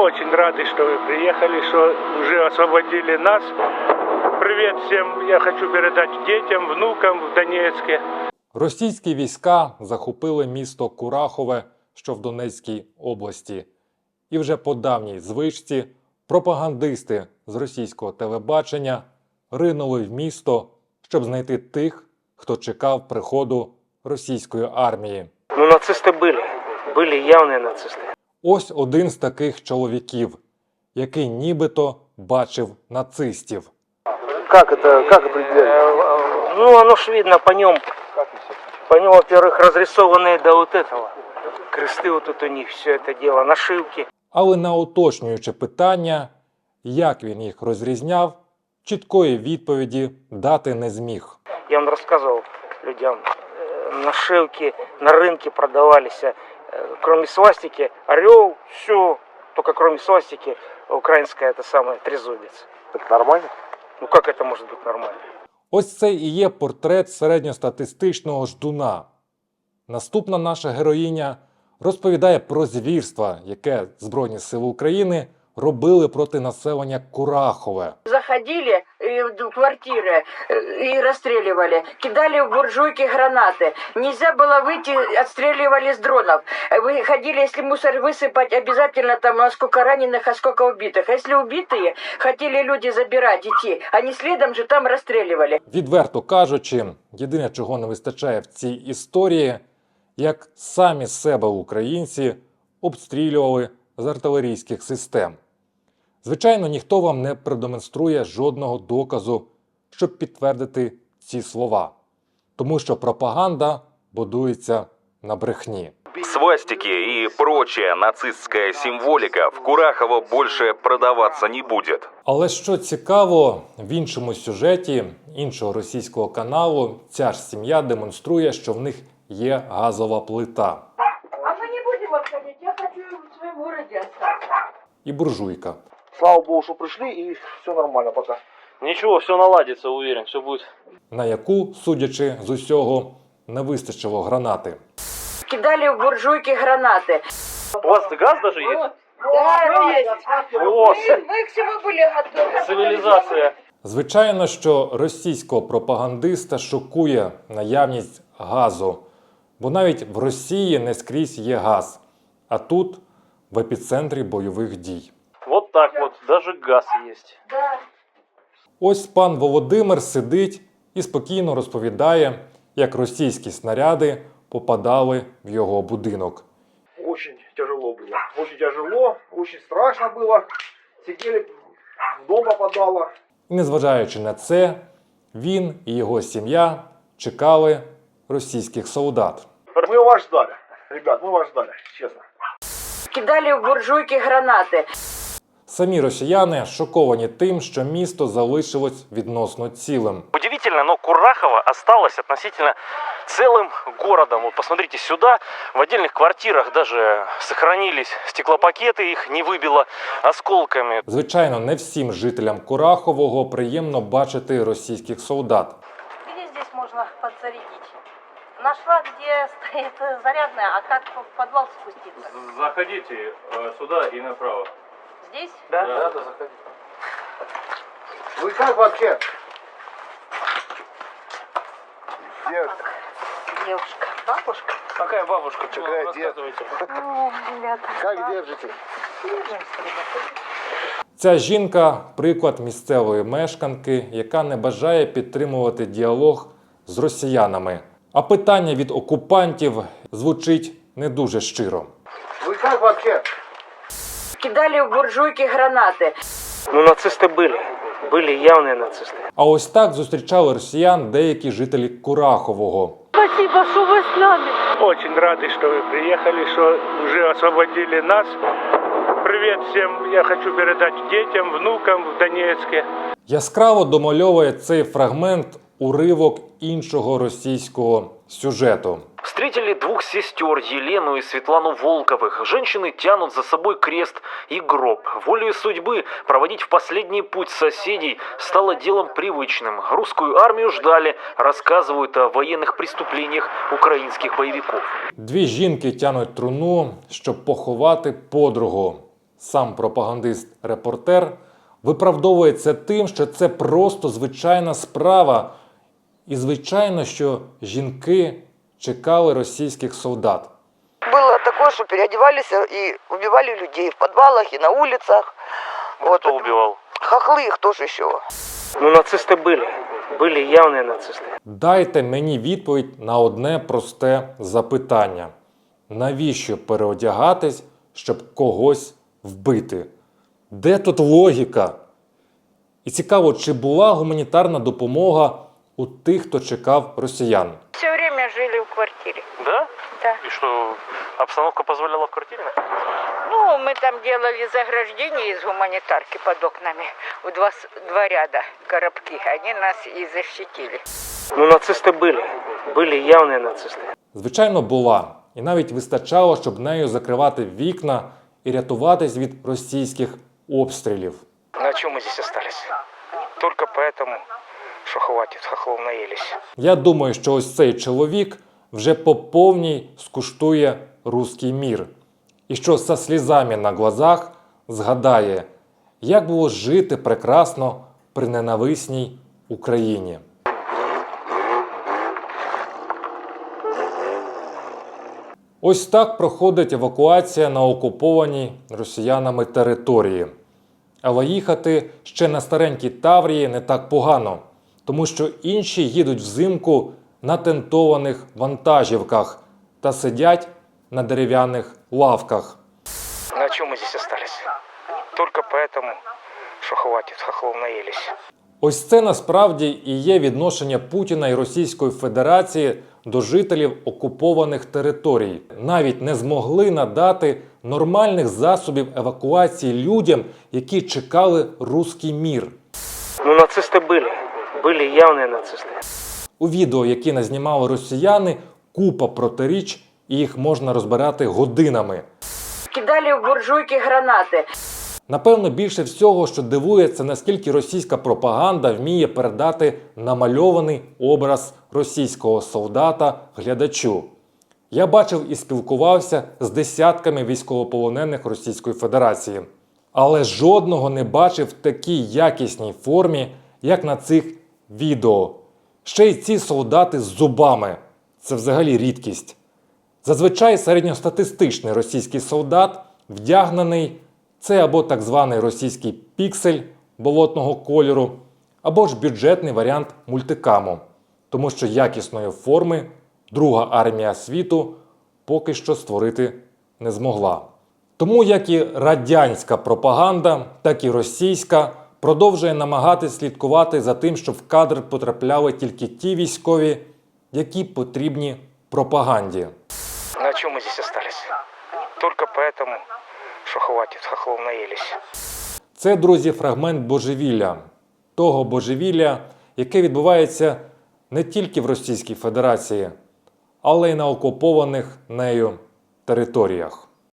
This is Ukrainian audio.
Очень рады, что вы приехали, что уже освободили нас. Привет всем я хочу передать детям, внукам в Донецке. Російські війська захопили місто Курахове, що в Донецькій області. І вже по давній звичці пропагандисти з російського телебачення ринули в місто, щоб знайти тих, хто чекав приходу російської армії. Ну, нацисты были. Были явные нацисты. Ось один з таких чоловіків, який нібито бачив нацистів. Как это, как определяется? Ну, оно ж видно по нем. По нему, во-первых, разрисованные до вот этого. Кресты вот тут у них, все это дело, нашивки. Але на уточнююче питання, як він їх розрізняв, чіткої відповіді дати не зміг. Я вам рассказывал людям, э, нашивки на рынке продавались, э, кроме свастики, орел, все, только кроме свастики, украинская это самое, трезубец. Это нормально? Ну как это может быть нормально? Ось це і є портрет середньостатистичного ждуна. Наступна наша героїня розповідає про звірства, яке Збройні Сили України робили проти населення Курахове. заходили э, в квартиры э, и расстреливали, кидали в буржуйки гранаты. Нельзя было выйти, отстреливали с дронов. Э, Выходили, если мусор высыпать, обязательно там а сколько раненых, а сколько убитых. А если убитые, хотели люди забирать, идти, они следом же там расстреливали. Відверто кажучи, єдине, чого не вистачає в цій історії, як самі себе українці обстрілювали з артилерійських систем. Звичайно, ніхто вам не продемонструє жодного доказу, щоб підтвердити ці слова, тому що пропаганда будується на брехні. Свастики и прочая нацистская символика в Курахово больше продаваться не будет. Але що цікаво, в іншому сюжеті іншого російського каналу ця ж сім'я демонструє, що в них є газова плита А мы не будем отходить, я хочу в городе остаться. і буржуйка. Слава богу, что пришли, и все нормально пока. Ничего, все наладится, уверен, все будет. на яку, судячи з усього, не вистачило гранати. Кидали в буржуйки гранаты. У вас газ даже есть? Да, есть. О, Мы к всему были готовы. цивилизация. Звичайно, що російського пропагандиста шокує наявність газу, бо навіть в Росії не скрізь є газ, а тут в епіцентрі бойових дій. Вот так вот, даже газ есть. Да. Ось пан Володимир сидить і спокійно розповідає, як російські снаряди попадали в його будинок. Очень тяжело было. Очень тяжело, очень страшно было. Сидели, в дом попадало. І незважаючи на це, він і його сім'я чекали російських солдат. Мы вас ждали. Ребят, мы вас ждали, честно. Кидали в буржуйки гранаты. Самі росіяни шоковані тим, що місто залишилось відносно цілим. Удивительно, но Курахово осталось относительно целым городом. Вот посмотрите сюда, в отдельных квартирах даже сохранились стеклопакеты, их не выбило осколками. Звичайно, не всім жителям Курахового приємно бачити російських солдат. Где здесь можно подзарядить? Нашла, где стоит э, зарядная, а как в подвал спуститься? Заходите э, сюда и направо. Здесь? Да? Надо заходить. Вы как вообще? Девушка. Девушка, бабушка. Какая бабушка? Чего Какая вы дед? рассказываете? О, ребята. Как держите? Ця жінка приклад місцевої мешканки, яка не бажає підтримувати діалог з росіянами. А питання від окупантів звучить не дуже щиро. Вы как вообще? Кидали в буржуйки гранаты. Ну, нацисты были. Были явные нацисты. А ось так зустрічали росіян деякі жителі Курахового. Спасибо, что вы с нами. Очень рады, что вы приехали, что уже освободили нас. Привет всем я хочу передать детям, внукам в Донецке. Яскраво домальовує цей фрагмент уривок іншого російського сюжету. Встретили двух сестер, Елену и Светлану Волковых. Женщины тянут за собой крест и гроб. Волею судьбы проводить в последний путь соседей стало делом привычным. Русскую армию ждали, рассказывают о военных преступлениях украинских боевиков. Дві жінки тянуть труну, щоб поховати подругу. сам пропагандист-репортер, виправдовує це тим, що це просто звичайна справа. І звичайно, що жінки чекали російських солдат. Было такое, что переодевались и убивали людей в подвалах и на улицах. Вот. Кто убивал? Хохлы, кто же еще? Ну, нацисты были. Были явные нацисты. Дайте мені відповідь на одне просте запитання: навіщо переодягатись, щоб когось вбити? Де тут логіка? І цікаво, чи була гуманітарна допомога у тих, хто чекав росіян? Все время жили в квартире. Да? Да. И что, обстановка позволяла в квартире? Ну, мы там делали заграждение из гуманитарки под окнами. В два, с- два ряда коробки. Они нас и защитили. Ну, нацисты были. Были явные нацисты. Звичайно, була, і навіть вистачало, щоб нею закривати вікна і рятуватись від російських обстрілів. На чем мы здесь остались? Только поэтому, что хватит, хохлов наелись. Я думаю, що ось цей чоловік вже по повній скуштує руський мір, і що со слізами на глазах згадає, як було жити прекрасно при ненависній Україні. Ось так проходить евакуація на окупованій росіянами території. Але їхати ще на старенькій Таврії не так погано, тому що інші їдуть взимку на тентованих вантажівках та сидять на дерев'яних лавках. На чем мы здесь остались? Только поэтому, что хватит, хохлов наелись. Ось це насправді і є відношення Путіна і Російської Федерації до жителів окупованих територій. Навіть не змогли надати нормальних засобів евакуації людям, які чекали руський мір. Ну, нацисты были. Были явные нацисты. У відео, які назнімали росіяни, купа протиріч, і їх можна розбирати годинами. Кидали в буржуйки гранаты. Напевно, більше всього, що дивує, це наскільки російська пропаганда вміє передати намальований образ російського солдата глядачу. Я бачив і спілкувався з десятками військовополонених Російської Федерації, але жодного не бачив в такій якісній формі, як на цих відео. Ще й ці солдати з зубами. Це взагалі рідкість. Зазвичай середньостатистичний російський солдат вдягнений це або так званий російський піксель болотного кольору, або ж бюджетний варіант мультикаму, тому що якісної форми друга армія світу поки що створити не змогла. Тому як і радянська пропаганда, так і російська продовжує намагатись слідкувати за тим, щоб в кадр потрапляли тільки ті військові, які потрібні пропаганді. На мы здесь остались? Только поэтому, что хватит, хохлов наелись. Це, друзі, фрагмент божевілля, того божевілля, яке відбувається не тільки в Російській Федерації, але й на окупованих нею територіях.